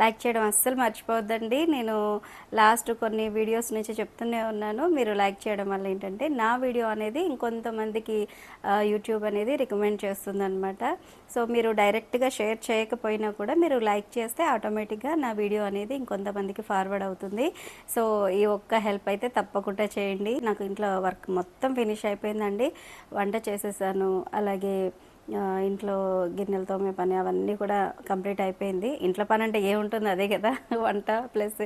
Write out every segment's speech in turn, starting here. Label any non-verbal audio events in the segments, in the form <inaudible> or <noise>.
Like చేయడం అస్సలు మర్చిపోవద్దండి. నేను లాస్ట్ కొన్ని వీడియోస్ నుంచి చెప్తూనే ఉన్నాను. మీరు లైక్ చేయడం వల్ల ఏంటంటే నా వీడియో అనేది ఇంకొంతమందికి యూట్యూబ్ అనేది రికమెండ్ చేస్తుందనమాట సో మీరు డైరెక్ట్గా షేర్ చేయకపోయినా కూడా మీరు లైక్ చేస్తే ఆటోమేటిక్గా నా వీడియో అనేది ఇంకొంతమందికి ఫార్వర్డ్ అవుతుంది. సో ఈ ఒక్క హెల్ప్ అయితే తప్పకుండా చేయండి. నాకు ఇంట్లో వర్క్ మొత్తం ఫినిష్ అయిపోయిందండి. వంట చేసేసాను. అలాగే ఇంట్లో గిన్నెలు తోమే పని అవన్నీ కూడా కంప్లీట్ అయిపోయింది. ఇంట్లో పని అంటే ఏముంటుంది? అదే కదా. <laughs> వంట ప్లస్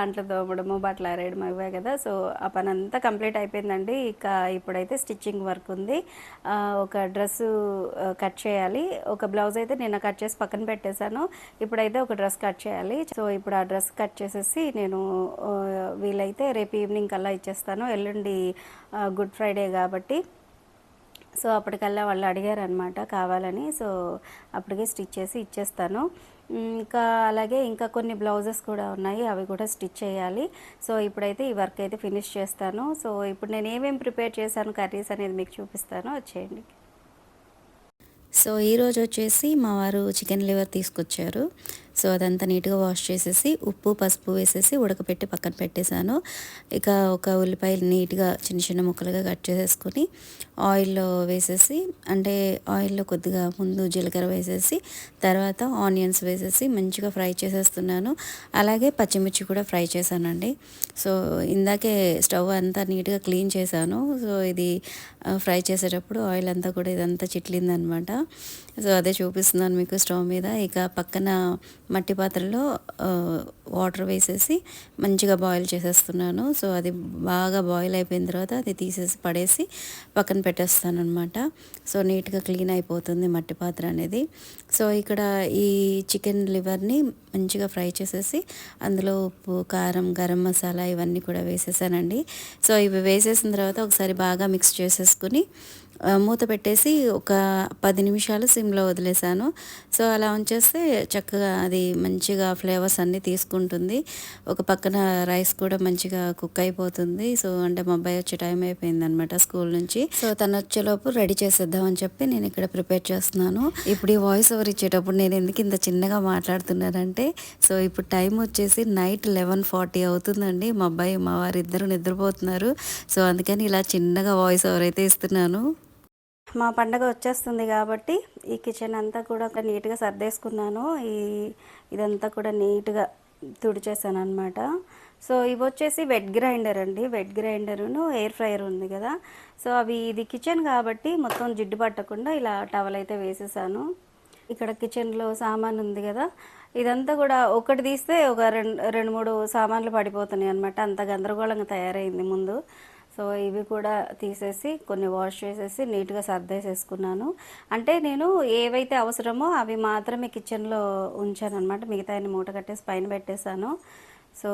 అంట్లు తోమడము బట్టలు ఆరేయడం అవే కదా. సో ఆ పని అంతా కంప్లీట్ అయిపోయిందండి. ఇక ఇప్పుడైతే స్టిచ్చింగ్ వర్క్ ఉంది. ఒక డ్రెస్సు కట్ చేయాలి. ఒక బ్లౌజ్ అయితే నిన్న కట్ చేసి పక్కన పెట్టేశాను. ఇప్పుడైతే ఒక డ్రెస్ కట్ చేయాలి. సో ఇప్పుడు ఆ డ్రెస్ కట్ చేసేసి నేను వీలైతే రేపు ఈవినింగ్ కల్లా ఇచ్చేస్తాను. ఎల్లుండి గుడ్ ఫ్రైడే కాబట్టి. సో అప్పటికల్లా వాళ్ళు అడిగారు అనమాట కావాలని. సో అప్పటికే స్టిచ్ చేసి ఇచ్చేస్తాను. ఇంకా అలాగే ఇంకా కొన్ని బ్లౌజెస్ కూడా ఉన్నాయి అవి కూడా స్టిచ్ చేయాలి. సో ఇప్పుడైతే ఈ వర్క్ అయితే ఫినిష్ చేస్తాను. సో ఇప్పుడు నేను ఏమేమి ప్రిపేర్ చేశాను కర్రీస్ అనేది మీకు చూపిస్తాను. వచ్చేయండి. సో ఈరోజు వచ్చేసి మా వారు చికెన్ లివర్ తీసుకొచ్చారు. సో అదంతా నీట్గా వాష్ చేసేసి ఉప్పు పసుపు వేసేసి ఉడకపెట్టి పక్కన పెట్టేశాను. ఇక ఒక ఉల్లిపాయలు నీట్గా చిన్న చిన్న ముక్కలుగా కట్ చేసేసుకొని ఆయిల్లో వేసేసి అంటే ఆయిల్లో కొద్దిగా ముందు జీలకర్ర వేసేసి తర్వాత ఆనియన్స్ వేసేసి మంచిగా ఫ్రై చేసేస్తున్నాను. అలాగే పచ్చిమిర్చి కూడా ఫ్రై చేశానండి. సో ఇందాకే స్టవ్ అంతా నీట్గా క్లీన్ చేశాను. సో ఇది ఫ్రై చేసేటప్పుడు ఆయిల్ అంతా కూడా ఇదంతా చిట్లిందనమాట. సో అదే చూపిస్తున్నాను మీకు స్టవ్ మీద. ఇక పక్కన మట్టి పాత్రలో ఆ, వాటర్ వేసేసి మంచిగా బాయిల్ చేసేస్తున్నాను. సో అది బాగా బాయిల్ అయిపోయిన తర్వాత అది తీసేసి పడేసి పక్కన పెట్టేస్తాను అనమాట సో నీట్గా క్లీన్ అయిపోతుంది మట్టి పాత్ర అనేది. సో ఇక్కడ ఈ చికెన్ లివర్ని మంచిగా ఫ్రై చేసేసి అందులో ఉప్పు కారం గరం మసాలా ఇవన్నీ కూడా వేసేసానండి. సో ఇవి వేసేసిన తర్వాత ఒకసారి బాగా మిక్స్ చేసేసుకుని మూత పెట్టేసి ఒక పది నిమిషాలు సిమ్లో వదిలేసాను. సో అలా ఉంచేస్తే చక్కగా అది మంచిగా ఫ్లేవర్స్ అన్నీ తీసుకుంటుంది ఉంటుంది. ఒక పక్కన రైస్ కూడా మంచిగా కుక్ అయిపోతుంది. సో అంటే మా అబ్బాయి వచ్చే టైం అయిపోయింది అనమాట స్కూల్ నుంచి. సో తను వచ్చేలోపు రెడీ చేసేద్దాం అని చెప్పి నేను ఇక్కడ ప్రిపేర్ చేస్తున్నాను. ఇప్పుడు ఈ వాయిస్ ఓవర్ ఇచ్చేటప్పుడు నేను ఎందుకు ఇంత చిన్నగా మాట్లాడుతున్నానంటే సో ఇప్పుడు టైం వచ్చేసి నైట్ లెవెన్ ఫార్టీ అవుతుందండి. మా అబ్బాయి మా వారు ఇద్దరు నిద్రపోతున్నారు. సో అందుకని ఇలా చిన్నగా వాయిస్ ఓవర్ అయితే ఇస్తున్నాను. మా పండగ వచ్చేస్తుంది కాబట్టి ఈ కిచెన్ అంతా కూడా ఒక నీట్గా సర్దేసుకున్నాను. ఈ ఇదంతా కూడా నీట్గా తుడిచేసాను అనమాట సో ఇవి వచ్చేసి వెట్ గ్రైండర్ అండి. వెట్ గ్రైండరును ఎయిర్ ఫ్రైయర్ ఉంది కదా. సో అవి ఇది కిచెన్ కాబట్టి మొత్తం జిడ్డు పట్టకుండా ఇలా టవల్ అయితే వేసేసాను. ఇక్కడ కిచెన్లో సామాన్ ఉంది కదా. ఇదంతా కూడా ఒకటి తీస్తే ఒక రెండు రెండు మూడు సామాన్లు పడిపోతున్నాయి అనమాట అంత గందరగోళంగా తయారైంది ముందు. సో ఇవి కూడా తీసేసి కొన్ని వాష్ చేసేసి నీట్గా సర్దేసేసుకున్నాను. అంటే నేను ఏవైతే అవసరమో అవి మాత్రమే కిచెన్లో ఉంచాను అనమాట మిగతా మూట కట్టేసి పైన పెట్టేశాను. సో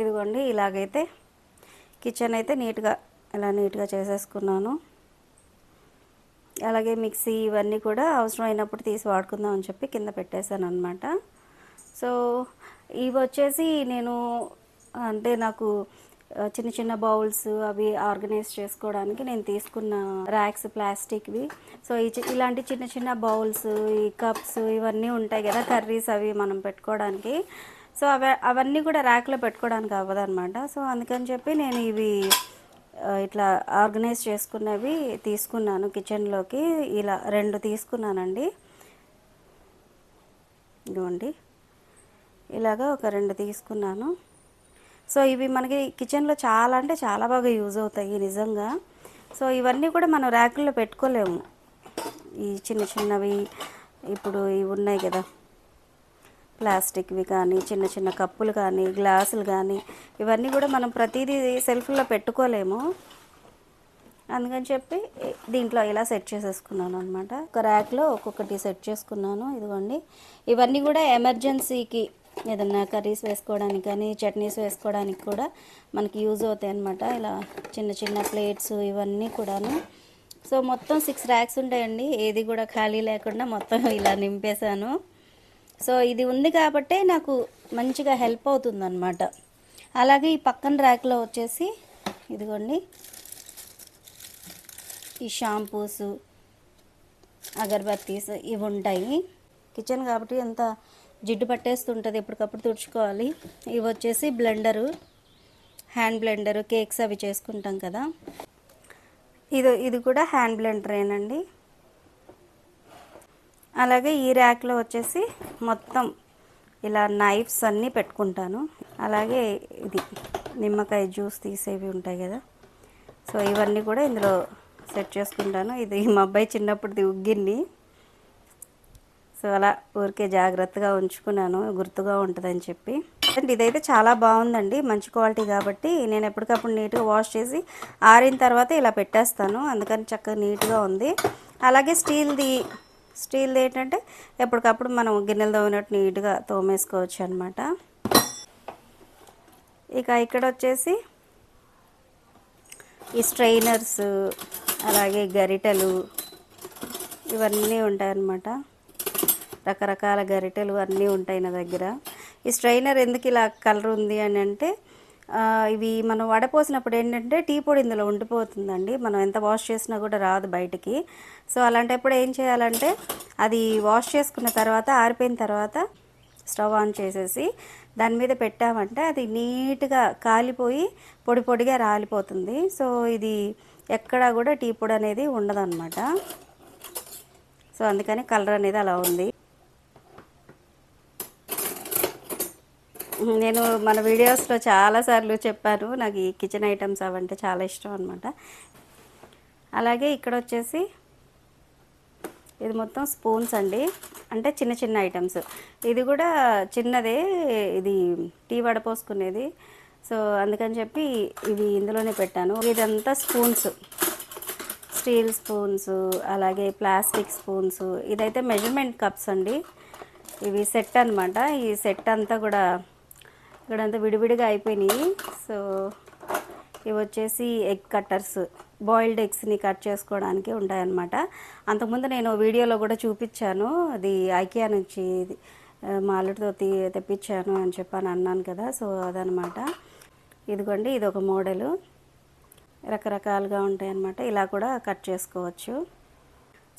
ఇదిగోండి ఇలాగైతే కిచెన్ అయితే నీట్గా ఇలా నీట్గా చేసేసుకున్నాను. అలాగే మిక్సీ ఇవన్నీ కూడా అవసరమైనప్పుడు తీసి వాడుకుందాం అని చెప్పి కింద పెట్టేశాను అనమాట సో ఇవి వచ్చేసి నేను అంటే నాకు చిన్న చిన్న బౌల్స్ అవి ఆర్గనైజ్ చేసుకోవడానికి నేను తీసుకున్న ర్యాక్స్ ప్లాస్టిక్వి. సో ఇలాంటి చిన్న చిన్న బౌల్స్ ఈ కప్స్ ఇవన్నీ ఉంటాయి కదా కర్రీస్ అవి మనం పెట్టుకోవడానికి. సో అవి అవన్నీ కూడా ర్యాక్లో పెట్టుకోవడానికి అవ్వదన్నమాట. సో అందుకని చెప్పి నేను ఇవి ఇట్లా ఆర్గనైజ్ చేసుకున్నవి తీసుకున్నాను కిచెన్లోకి. ఇలా రెండు తీసుకున్నానండి. ఇదిగోండి. ఇలాగా ఒక రెండు తీసుకున్నాను. సో ఇవి మనకి కిచెన్లో చాలా అంటే చాలా బాగా యూజ్ అవుతాయి నిజంగా. సో ఇవన్నీ కూడా మనం ర్యాకుల్లో పెట్టుకోలేము. ఈ చిన్న చిన్నవి ఇప్పుడు ఇవి ఉన్నాయి కదా. ప్లాస్టిక్వి కానీ చిన్న చిన్న కప్పులు కానీ గ్లాసులు కానీ ఇవన్నీ కూడా మనం ప్రతిదీ సెల్ఫ్లో పెట్టుకోలేము. అందుకని చెప్పి దీంట్లో ఇలా సెట్ చేసేసుకున్నాను అనమాట ఒక ర్యాక్లో ఒక్కొక్కటి సెట్ చేసుకున్నాను ఇదిగోండి. ఇవన్నీ కూడా ఎమర్జెన్సీకి ఏదన్నా కర్రీస్ వేసుకోవడానికి కానీ చట్నీస్ వేసుకోవడానికి కూడా మనకి యూజ్ అవుతాయి అనమాట ఇలా చిన్న చిన్న ప్లేట్స్ ఇవన్నీ కూడాను. సో మొత్తం సిక్స్ ర్యాక్స్ ఉంటాయండి. ఏది కూడా ఖాళీ లేకుండా మొత్తం ఇలా నింపేశాను. సో ఇది ఉంది కాబట్టే నాకు మంచిగా హెల్ప్ అవుతుంది అనమాట అలాగే ఈ పక్కన ర్యాక్లో వచ్చేసి ఇదిగోండి. ఈ షాంపూస్ అగరబత్తీస్ ఇవి ఉంటాయి. కిచెన్ కాబట్టి ఎంత జిడ్డు పట్టేస్తుంటుంది ఎప్పటికప్పుడు తుడుచుకోవాలి. ఇవి వచ్చేసి బ్లెండరు హ్యాండ్ బ్లెండరు కేక్స్ అవి చేసుకుంటాం కదా. ఇది ఇది కూడా హ్యాండ్ బ్లెండరేనండి. అలాగే ఈ ర్యాక్లో వచ్చేసి మొత్తం ఇలా నైఫ్స్ అన్నీ పెట్టుకుంటాను. అలాగే ఇది నిమ్మకాయ జ్యూస్ తీసేవి ఉంటాయి కదా. సో ఇవన్నీ కూడా ఇందులో సెట్ చేసుకుంటాను. ఇది మా అబ్బాయి చిన్నప్పుడుది ఉగ్గిన్ని. సో అలా ఊరికే జాగ్రత్తగా ఉంచుకున్నాను గుర్తుగా ఉంటుందని చెప్పి. అండ్ ఇదైతే చాలా బాగుందండి మంచి క్వాలిటీ కాబట్టి నేను ఎప్పటికప్పుడు నీట్గా వాష్ చేసి ఆరిన తర్వాత ఇలా పెట్టేస్తాను అందుకని చక్కగా నీట్గా ఉంది. అలాగే స్టీల్ది స్టీల్ది ఏంటంటే ఎప్పటికప్పుడు మనం గిన్నెలు తోమినట్టు నీట్గా తోమేసుకోవచ్చు అనమాట ఇక ఇక్కడ వచ్చేసి ఈ స్ట్రైనర్స్ అలాగే గరిటలు ఇవన్నీ ఉంటాయన్నమాట. రకరకాల గరిటెలు అన్నీ ఉంటాయి నా దగ్గర. ఈ స్ట్రైనర్ ఎందుకు ఇలా కలర్ ఉంది అని అంటే ఇవి మనం వడపోసినప్పుడు ఏంటంటే టీ పొడి ఇందులో ఉండిపోతుందండి. మనం ఎంత వాష్ చేసినా కూడా రాదు బయటికి. సో అలాంటప్పుడు ఏం చేయాలంటే అది వాష్ చేసుకున్న తర్వాత ఆరిపోయిన తర్వాత స్టవ్ ఆన్ చేసేసి దాని మీద పెట్టామంటే అది నీట్గా కాలిపోయి పొడి పొడిగా రాలిపోతుంది. సో ఇది ఎక్కడా కూడా టీ పొడి అనేది ఉండదన్నమాట. సో అందుకని కలర్ అనేది అలా ఉంది. నేను మన వీడియోస్లో చాలాసార్లు చెప్పాను నాకు ఈ కిచెన్ ఐటమ్స్ అవంటే చాలా ఇష్టం అనమాట అలాగే ఇక్కడ వచ్చేసి ఇది మొత్తం స్పూన్స్ అండి. అంటే చిన్న చిన్న ఐటమ్స్. ఇది కూడా చిన్నదే ఇది టీ వడపోసుకునేది సో అందుకని చెప్పి ఇవి ఇందులోనే పెట్టాను. ఇదంతా స్పూన్స్. స్టీల్ స్పూన్స్ అలాగే ప్లాస్టిక్ స్పూన్స్. ఇదైతే మెజర్మెంట్ కప్స్ అండి. ఇవి సెట్ అన్నమాట. ఈ సెట్ అంతా కూడా ఇక్కడంతా విడివిడిగా అయిపోయినాయి. సో ఇవి వచ్చేసి ఎగ్ కట్టర్స్. బాయిల్డ్ ఎగ్స్ని కట్ చేసుకోవడానికి ఉంటాయన్నమాట. అంతకుముందు నేను వీడియోలో కూడా చూపించాను. అది ఐకియా నుంచి ఇది, మా అల్లుడితో తెప్పించాను అని చెప్పాను అన్నాను కదా. సో అదనమాట ఇదిగోండి ఇది ఒక మోడలు. రకరకాలుగా ఉంటాయన్నమాట. ఇలా కూడా కట్ చేసుకోవచ్చు.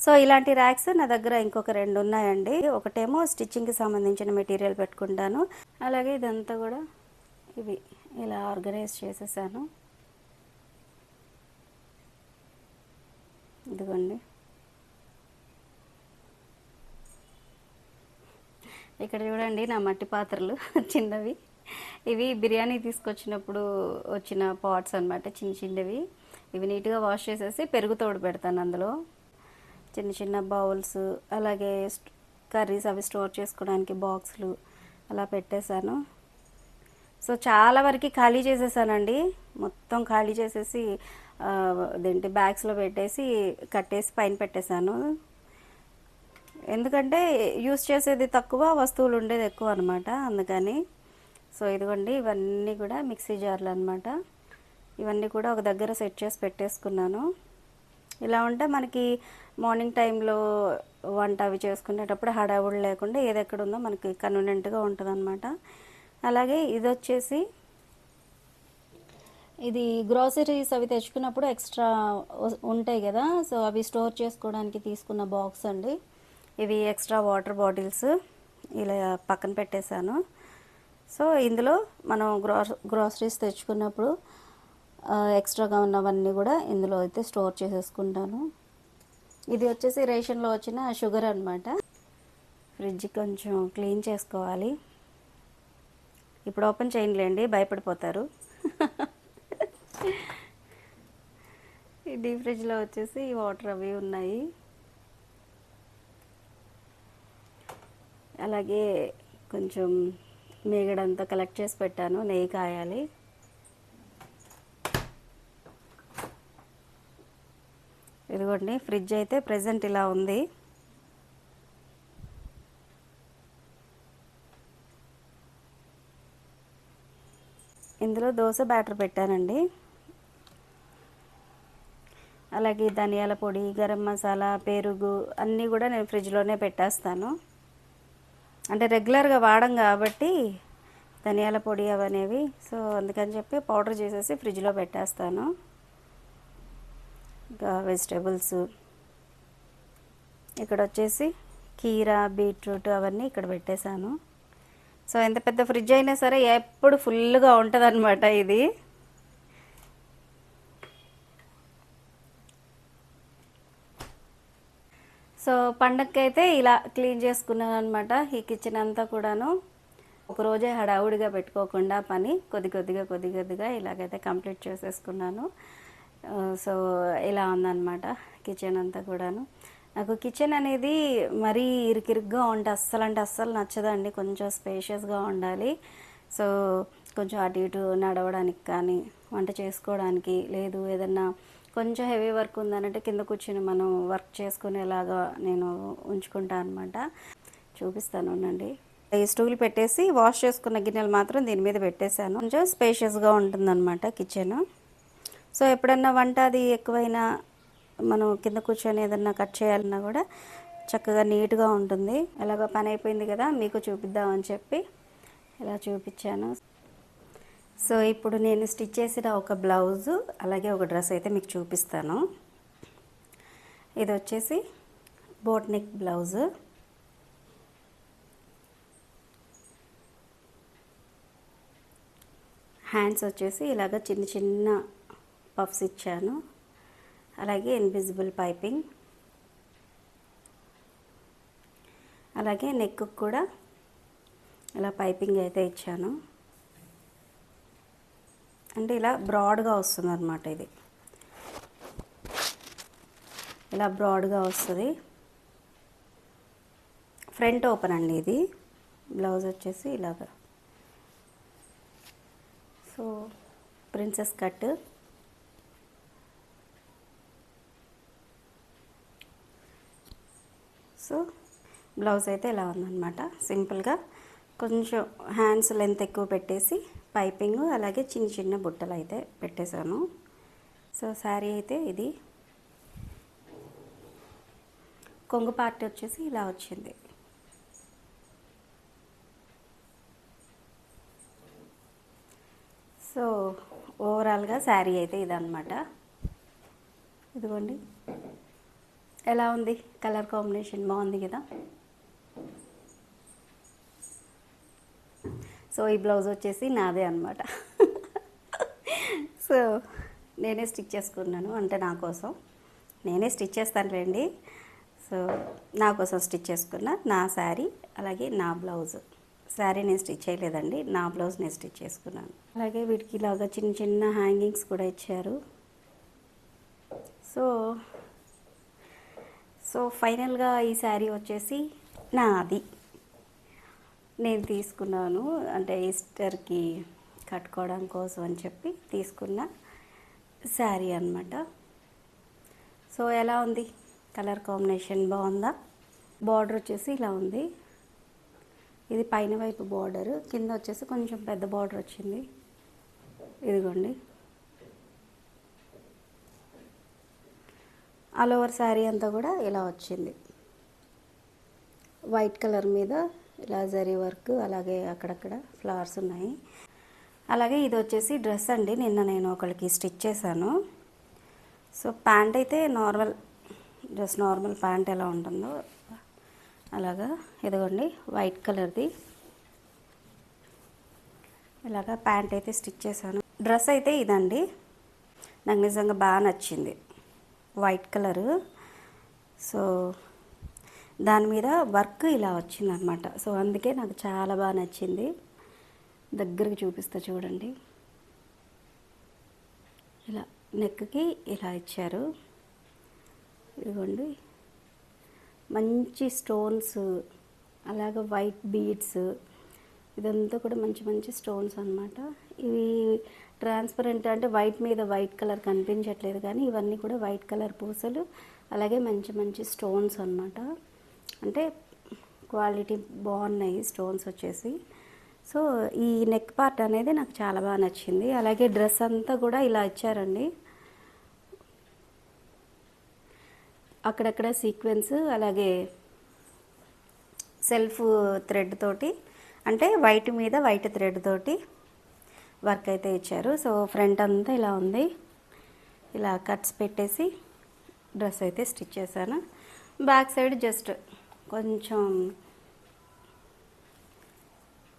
సో ఇలాంటి ర్యాక్స్ నా దగ్గర ఇంకొక రెండు ఉన్నాయండి. ఒకటేమో స్టిచ్చింగ్కి సంబంధించిన మెటీరియల్ పెట్టుకుంటాను. అలాగే ఇదంతా కూడా ఇవి ఇలా ఆర్గనైజ్ చేసేసాను. ఇదిగోండి. ఇక్కడ చూడండి నా మట్టి పాత్రలు <laughs> చిన్నవి. ఇవి బిర్యానీ తీసుకొచ్చినప్పుడు వచ్చిన పాట్స్ అన్నమాట చిన్న చిన్నవి. ఇవి నీట్గా వాష్ చేసేసి పెరుగు తోడు పెడతాను అందులో. చిన్న చిన్న బౌల్స్ అలాగే కర్రీస్ అవి స్టోర్ చేసుకోవడానికి బాక్సులు అలా పెట్టేశాను. సో చాలా వరకు ఖాళీ చేసేసానండి. మొత్తం ఖాళీ చేసేసి అదేంటి బ్యాగ్స్లో పెట్టేసి కట్టేసి పైన పెట్టేశాను. ఎందుకంటే యూస్ చేసేది తక్కువ వస్తువులు ఉండేది ఎక్కువ అనమాట అందుకని. సో ఇదిగోండి ఇవన్నీ కూడా మిక్సీ జార్లు అనమాట ఇవన్నీ కూడా ఒక దగ్గర సెట్ చేసి పెట్టేసుకున్నాను. ఇలా ఉంటే మనకి మార్నింగ్ టైంలో వంట అవి చేసుకునేటప్పుడు హడావుడి లేకుండా ఏది ఎక్కడ ఉందో మనకి కన్వీనియంట్గా ఉంటుంది అనమాట అలాగే ఇది వచ్చేసి ఇది గ్రోసరీస్ అవి తెచ్చుకున్నప్పుడు ఎక్స్ట్రా ఉంటాయి కదా. సో అవి స్టోర్ చేసుకోవడానికి తీసుకున్న బాక్స్ అండి. ఇవి ఎక్స్ట్రా వాటర్ బాటిల్స్ ఇలా పక్కన పెట్టేశాను. సో ఇందులో మనం గ్రోస్ గ్రోసరీస్ తెచ్చుకున్నప్పుడు ఎక్స్ట్రాగా ఉన్నవన్నీ కూడా ఇందులో అయితే స్టోర్ చేసేసుకుంటాను. ఇది వచ్చేసి రేషన్లో వచ్చిన షుగర్ అనమాట ఫ్రిడ్జ్ కొంచెం క్లీన్ చేసుకోవాలి. ఇప్పుడు ఓపెన్ చేయండి భయపడిపోతారు. ఈ డీప్ ఫ్రిడ్జ్లో వచ్చేసి వాటర్ అవి ఉన్నాయి. అలాగే కొంచెం మేగడంతా కలెక్ట్ చేసి పెట్టాను నెయ్యి కాయాలి. ఇదిగోండి ఫ్రిడ్జ్ అయితే ప్రజెంట్ ఇలా ఉంది. ఇందులో దోశ బ్యాటర్ పెట్టానండి. అలాగే ధనియాల పొడి గరం మసాలా పెరుగు అన్నీ కూడా నేను ఫ్రిడ్జ్లోనే పెట్టేస్తాను. అంటే రెగ్యులర్గా వాడం కాబట్టి ధనియాల పొడి అవనేవి సో అందుకని చెప్పి పౌడర్ చేసేసి ఫ్రిడ్జ్లో పెట్టేస్తాను. ఇంకా వెజిటేబుల్స్. ఇక్కడ వచ్చేసి కీరా బీట్రూట్ అవన్నీ ఇక్కడ పెట్టేశాను. సో ఎంత పెద్ద ఫ్రిడ్జ్ అయినా సరే ఎప్పుడు ఫుల్గా ఉంటుంది ఇది. సో పండగకైతే ఇలా క్లీన్ చేసుకున్నాను అనమాట ఈ కిచెన్ అంతా కూడాను. ఒక రోజే హడావుడిగా పెట్టుకోకుండా పని కొద్ది కొద్దిగా కొద్ది కొద్దిగా ఇలాగైతే కంప్లీట్ చేసేసుకున్నాను. సో ఇలా ఉందన్నమాట కిచెన్ అంతా కూడాను. నాకు కిచెన్ అనేది మరీ ఇరుకిరుగ్గా ఉంటే అస్సలు అంటే అస్సలు నచ్చదండి. కొంచెం స్పేషియస్గా ఉండాలి. సో కొంచెం అటు ఇటు నడవడానికి కానీ వంట చేసుకోవడానికి లేదు. ఏదన్నా కొంచెం హెవీ వర్క్ ఉందనంటే కింద కూర్చొని మనం వర్క్ చేసుకునేలాగా నేను ఉంచుకుంటాను అనమాట చూపిస్తాను ఉండండి. ఈ స్టూల్ పెట్టేసి వాష్ చేసుకున్న గిన్నెలు మాత్రం దీని మీద పెట్టేశాను. కొంచెం స్పేషియస్గా ఉంటుందన్నమాట కిచెన్. సో ఎప్పుడన్నా వంట అది ఎక్కువైనా మనం కింద కూర్చొని ఏదన్నా కట్ చేయాలన్నా కూడా చక్కగా నీట్గా ఉంటుంది. ఎలాగో పని అయిపోయింది కదా మీకు చూపిద్దామని చెప్పి ఇలా చూపించాను. సో ఇప్పుడు నేను స్టిచ్ చేసిన ఒక బ్లౌజు అలాగే ఒక డ్రెస్ అయితే మీకు చూపిస్తాను. ఇది వచ్చేసి బోట్ నెక్ బ్లౌజు. హ్యాండ్స్ వచ్చేసి ఇలాగ చిన్న చిన్న పఫ్స్ ఇచ్చాను. అలాగే ఇన్విజిబుల్ పైపింగ్. అలాగే నెక్ కూడా ఇలా పైపింగ్ అయితే ఇచ్చాను. అంటే ఇలా బ్రాడ్గా వస్తుంది అనమాట ఇది. ఇలా బ్రాడ్గా వస్తుంది. ఫ్రంట్ ఓపెన్ అండి ఇది. బ్లౌజ్ వచ్చేసి ఇలాగా. So princess cut so blouse అయితే ఇలా ఉందన్నమాట. సింపుల్గా కొంచెం హ్యాండ్స్ లెంత్ ఎక్కువ పెట్టేసి పైపింగ్ అలాగే చిన్న చిన్న బుట్టలు అయితే పెట్టేశాను. సో శారీ అయితే ఇది. కొంగు పార్టీ వచ్చేసి ఇలా వచ్చింది. సో ఓవరాల్గా శారీ అయితే ఇదన్నమాట. ఇదిగోండి. ఎలా ఉంది కలర్ కాంబినేషన్? బాగుంది కదా? సో ఈ బ్లౌజ్ వచ్చేసి నాదే అనమాట సో నేనే స్టిచ్ చేసుకున్నాను అంటే నా కోసం. నేనే స్టిచ్ చేస్తానులేండి సో నా కోసం స్టిచ్ చేసుకున్న నా శారీ అలాగే నా బ్లౌజ్. శారీ నేను స్టిచ్ చేయలేదండి నా బ్లౌజ్ నేను స్టిచ్ చేసుకున్నాను. అలాగే వీటికి ఇలాగా చిన్న చిన్న హ్యాంగింగ్స్ కూడా ఇచ్చారు. సో సో ఫైనల్గా ఈ శారీ వచ్చేసి నాది. నేను తీసుకున్నాను. అంటే ఈస్టర్కి కట్టుకోవడం కోసం అని చెప్పి తీసుకున్న శారీ అన్నమాట. సో ఎలా ఉంది? కలర్ కాంబినేషన్ బాగుందా? బార్డర్ వచ్చేసి ఇలా ఉంది. ఇది పైన వైపు బార్డర్. కింద వచ్చేసి కొంచెం పెద్ద బార్డర్ వచ్చింది. ఇదిగోండి. ఆల్ ఓవర్ శారీ అంతా కూడా ఇలా వచ్చింది. వైట్ కలర్ మీద ఇలా జరీ వర్క్ అలాగే అక్కడక్కడ ఫ్లవర్స్ ఉన్నాయి. అలాగే ఇది వచ్చేసి డ్రెస్ అండి. నిన్న నేను ఒకరికి స్టిచ్ చేశాను. సో ప్యాంట్ అయితే నార్మల్ జస్ట్ నార్మల్ ప్యాంట్ ఎలా ఉంటుందో అలాగా ఇదిగోండి వైట్ కలర్ది. ఇలాగా ప్యాంట్ అయితే స్టిచ్ చేశాను. డ్రెస్ అయితే ఇదండి. నాకు నిజంగా బాగా నచ్చింది. White colour. సో దాని మీద వర్క్ ఇలా వచ్చింది అనమాట సో అందుకే నాకు చాలా బాగా నచ్చింది. దగ్గరికి చూపిస్తా చూడండి. ఇలా నెక్కి ఇలా ఇచ్చారు. ఇదిగోండి. మంచి స్టోన్స్ అలాగే వైట్ బీడ్స్ ఇదంతా కూడా మంచి మంచి స్టోన్స్ అనమాట ఇవి ట్రాన్స్పరెంట్ అంటే వైట్ మీద వైట్ కలర్ కనిపించట్లేదు కానీ ఇవన్నీ కూడా వైట్ కలర్ పూసలు అలాగే మంచి మంచి స్టోన్స్ అన్నమాట. అంటే క్వాలిటీ బాగున్నాయి స్టోన్స్ వచ్చేసి. సో ఈ నెక్ పార్ట్ అనేది నాకు చాలా బాగా నచ్చింది. అలాగే డ్రెస్ అంతా కూడా ఇలా ఇచ్చారండి. అక్కడక్కడ సీక్వెన్స్ అలాగే సెల్ఫ్ థ్రెడ్ తోటి అంటే వైట్ మీద వైట్ థ్రెడ్ తోటి వర్క్ అయితే ఇచ్చారు. సో ఫ్రంట్ అంతా ఇలా ఉంది. ఇలా కట్స్ పెట్టేసి డ్రెస్ అయితే స్టిచ్ చేశాను. బ్యాక్ సైడ్ జస్ట్ కొంచెం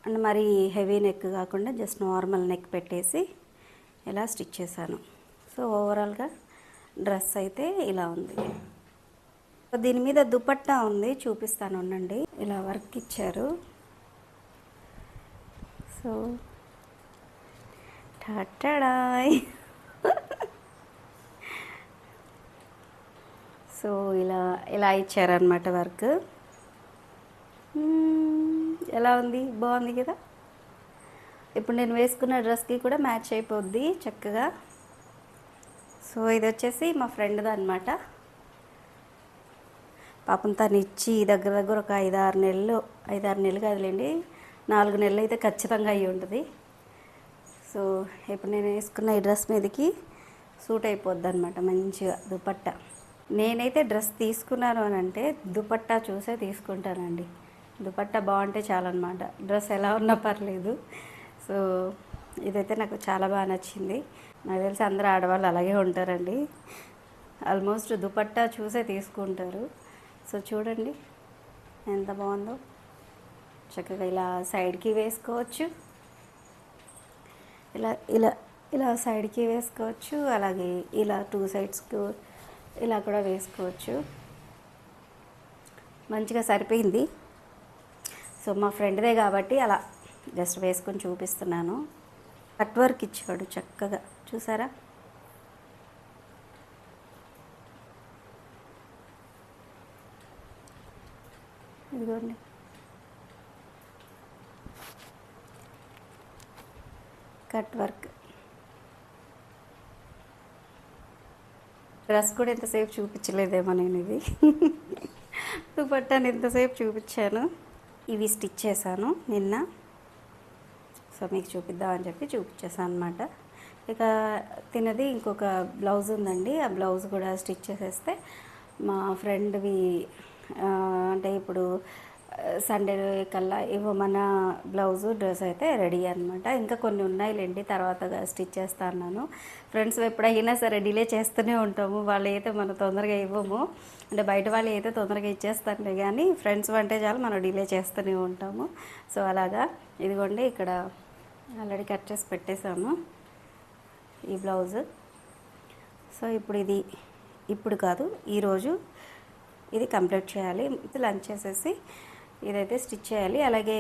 అండ్ మరి హెవీ నెక్ కాకుండా జస్ట్ నార్మల్ నెక్ పెట్టేసి ఇలా స్టిచ్ చేశాను. సో ఓవరాల్గా డ్రెస్ అయితే ఇలా ఉంది. దీని మీద దుపట్టా ఉంది. చూపిస్తాను ఉండండి. ఇలా వర్క్ ఇచ్చారు. సో టాటాయ్ సో ఇలా ఇలా ఇచ్చారనమాట వర్క్. Hmm, ఎలా ఉంది? బాగుంది కదా? ఇప్పుడు నేను వేసుకున్న డ్రెస్కి కూడా మ్యాచ్ అయిపోద్ది చక్కగా. సో ఇది వచ్చేసి మా ఫ్రెండ్ది అనమాట పాపం తను ఇచ్చి దగ్గర దగ్గర ఒక ఐదారు నెలలు ఐదారు నెలలు కాదులేండి నాలుగు నెలలు అయితే ఖచ్చితంగా అయ్యి ఉంటుంది. సో ఇప్పుడు నేను వేసుకున్న ఈ డ్రెస్ మీదకి సూట్ అయిపోద్ది అనమాట మంచిగా దుపట్టా. నేనైతే డ్రెస్ తీసుకున్నాను అని అంటే దుపట్టా చూసే తీసుకుంటానండి. దుపట్టా బాగుంటే చాలన్నమాట. డ్రెస్ ఎలా ఉన్నా పర్లేదు. సో ఇదైతే నాకు చాలా బాగా నచ్చింది. నాకు తెలిసి అందరూ ఆడవాళ్ళు అలాగే ఉంటారండి. ఆల్మోస్ట్ దుపట్టా చూసే తీసుకుంటారు. సో చూడండి ఎంత బాగుందో. చక్కగా ఇలా సైడ్కి వేసుకోవచ్చు. ఇలా ఇలా ఇలా సైడ్కి వేసుకోవచ్చు అలాగే ఇలా టూ సైడ్స్కి ఇలా కూడా వేసుకోవచ్చు. మంచిగా సరిపోయింది. సో మా ఫ్రెండ్దే కాబట్టి అలా జస్ట్ వేసుకొని చూపిస్తున్నాను. కట్ వర్క్ ఇచ్చాడు చక్కగా. చూసారా? ఇదిగోండి. Cut work. డ్రెస్ కూడా ఎంతసేపు చూపించలేదేమో నేను ఇది. దుపట్టాను ఎంతసేపు చూపించాను. ఇవి స్టిచ్ చేశాను నిన్న. సో మీకు చూపిద్దామని చెప్పి చూపించేసాను అనమాట ఇక తినది ఇంకొక బ్లౌజ్ ఉందండి. ఆ బ్లౌజ్ కూడా స్టిచ్ చేసేస్తే మా ఫ్రెండ్వి అంటే ఇప్పుడు సండే కల్లా ఇవ్వమన్న బ్లౌజు డ్రెస్ అయితే రెడీ అనమాట ఇంకా కొన్ని ఉన్నాయిలేండి తర్వాత స్టిచ్ చేస్తా అన్నాను. ఫ్రెండ్స్ ఎప్పుడైనా సరే డిలే చేస్తూనే ఉంటాము. వాళ్ళు అయితే మనం తొందరగా ఇవ్వము. అంటే బయట వాళ్ళు అయితే తొందరగా ఇచ్చేస్తారులే కానీ ఫ్రెండ్స్ అంటే చాలు మనం డిలే చేస్తూనే ఉంటాము. సో అలాగా ఇదిగోండి ఇక్కడ ఆల్రెడీ కట్ చేసి పెట్టేశాము ఈ బ్లౌజ్. సో ఇప్పుడు ఇది ఇప్పుడు కాదు ఈరోజు ఇది కంప్లీట్ చేయాలి. ఇది లంచ్ చేసేసి ఇదైతే స్టిచ్ చేయాలి. అలాగే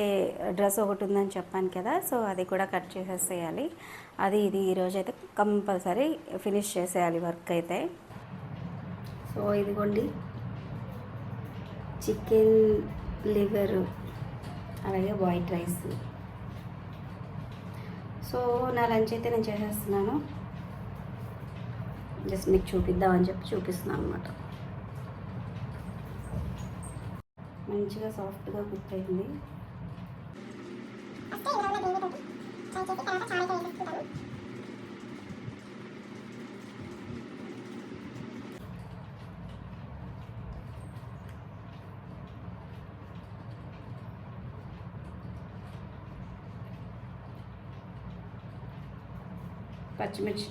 డ్రెస్ ఒకటి ఉందని చెప్పాను కదా సో అది కూడా కట్ చేసేసేయాలి. అది ఇది ఈరోజు అయితే కంపల్సరీ ఫినిష్ చేసేయాలి వర్క్ అయితే. సో ఇదిగోండి చికెన్ లివర్ అలాగే వైట్ రైస్. సో నా లంచ్ అయితే నేను చేసేస్తున్నాను. జస్ట్ మీకు చూపిద్దామని చెప్పి చూపిస్తున్నాను అనమాట మంచిగా సాఫ్ట్గా కుక్ అయింది పచ్చిమిర్చి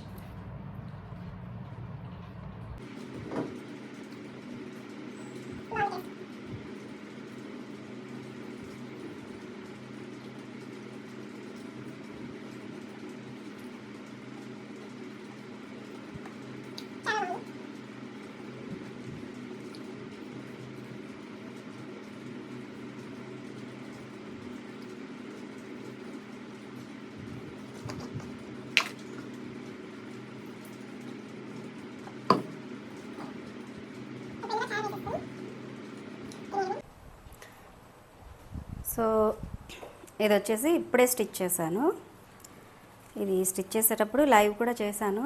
సో ఇది వచ్చేసి ఇప్పుడే స్టిచ్ చేశాను. ఇది స్టిచ్ చేసేటప్పుడు లైవ్ కూడా చేశాను.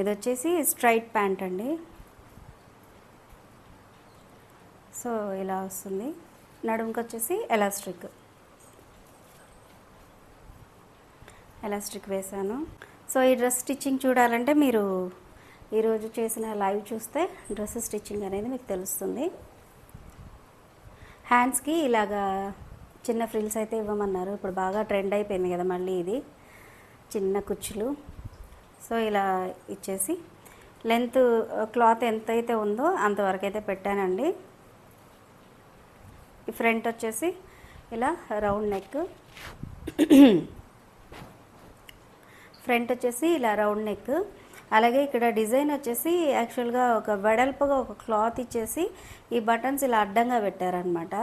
ఇది వచ్చేసి స్ట్రైట్ ప్యాంట్ అండి. సో ఇలా వస్తుంది. నడుముకి వచ్చేసి ఎలాస్టిక్. ఎలాస్టిక్ వేసాను సో ఈ డ్రెస్ స్టిచ్చింగ్ చూడాలంటే మీరు ఈరోజు చేసిన లైవ్ చూస్తే డ్రెస్ స్టిచ్చింగ్ అనేది మీకు తెలుస్తుంది. హ్యాండ్స్కి ఇలాగా చిన్న ఫ్రిల్స్ అయితే ఇవ్వమన్నారు. ఇప్పుడు బాగా ట్రెండ్ అయిపోయింది కదా మళ్ళీ ఇది. చిన్న కుచ్చులు. సో ఇలా ఇచ్చేసి లెంత్ క్లాత్ ఎంత అయితే ఉందో అంతవరకు అయితే పెట్టానండి. ఈ ఫ్రంట్ వచ్చేసి ఇలా రౌండ్ నెక్ ఫ్రంట్ వచ్చేసి ఇలా రౌండ్ నెక్ అలాగే ఇక్కడ డిజైన్ వచ్చేసి యాక్చువల్గా ఒక వెడల్పుగా ఒక క్లాత్ ఇచ్చేసి ఈ బటన్స్ ఇలా అడ్డంగా పెట్టారనమాట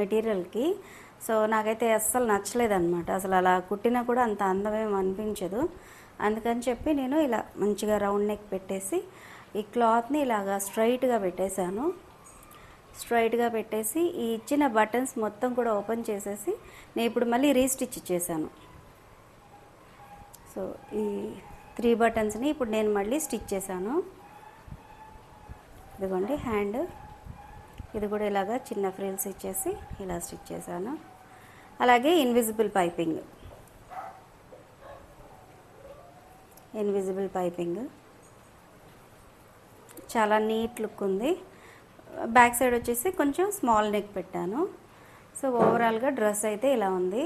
మెటీరియల్కి. సో నాకైతే అస్సలు నచ్చలేదన్నమాట. అసలు అలా కుట్టినా కూడా అంత అందమేం అనిపించదు. అందుకని చెప్పి నేను ఇలా మంచిగా రౌండ్ నెక్ పెట్టేసి ఈ క్లాత్ని ఇలాగా స్ట్రైట్గా పెట్టేశాను. స్ట్రైట్గా పెట్టేసి ఈ ఇచ్చిన బటన్స్ మొత్తం కూడా ఓపెన్ చేసేసి నేను ఇప్పుడు మళ్ళీ రీస్టిచ్ చేశాను. సో ఈ త్రీ బటన్స్ని ఇప్పుడు నేను మళ్ళీ స్టిచ్ చేశాను. ఇదిగోండి హ్యాండ్. ఇది కూడా ఇలాగా చిన్న ఫ్రిల్స్ ఇచ్చేసి ఇలా స్టిచ్ చేశాను. అలాగే ఇన్విజిబుల్ పైపింగ్. Invisible piping. చాలా నీట్ లుక్ ఉంది. బ్యాక్ సైడ్ వచ్చేసి కొంచెం స్మాల్ నెక్ పెట్టాను. సో ఓవరాల్గా డ్రెస్ అయితే ఇలా ఉంది.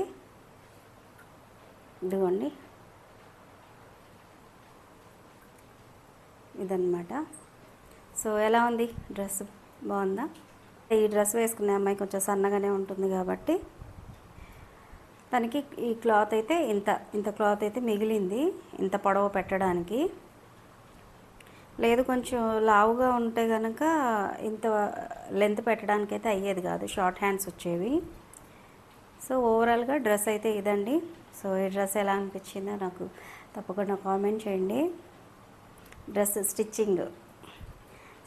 ఇదిగోండి ఇదన్నమాట. సో ఎలా ఉంది? డ్రెస్ బాగుందా? ఈ డ్రెస్ వేసుకునే అమ్మాయి కొంచెం సన్నగానే ఉంటుంది కాబట్టి తనకి ఈ క్లాత్ అయితే ఇంత ఇంత క్లాత్ అయితే మిగిలింది ఇంత పొడవు పెట్టడానికి. లేదు కొంచెం లావుగా ఉంటే కనుక ఇంత లెంత్ పెట్టడానికి అయితే అయ్యేది కాదు షార్ట్ హ్యాండ్స్ వచ్చేవి. సో ఓవరాల్గా డ్రెస్ అయితే ఇదండి. సో ఈ డ్రెస్ ఎలా అనిపించిందో నాకు తప్పకుండా కామెంట్ చేయండి. Dress stitching.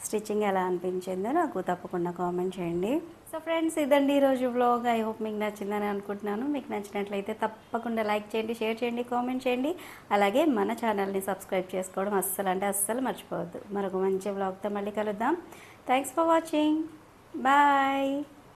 స్టిచ్చింగ్ ఎలా అనిపించిందో నాకు తప్పకుండా కామెంట్ చేయండి. సో ఫ్రెండ్స్ ఇదండి ఈరోజు బ్లాగ్ ఐ హోప్ మీకు నచ్చిందని అనుకుంటున్నాను. మీకు నచ్చినట్లయితే తప్పకుండా లైక్ చేయండి షేర్ చేయండి కామెంట్ చేయండి. అలాగే మన ఛానల్ని సబ్స్క్రైబ్ చేసుకోవడం అస్సలు అంటే అస్సలు మర్చిపోవద్దు. మరొక మంచి బ్లాగ్తో మళ్ళీ కలుద్దాం. Thanks for watching bye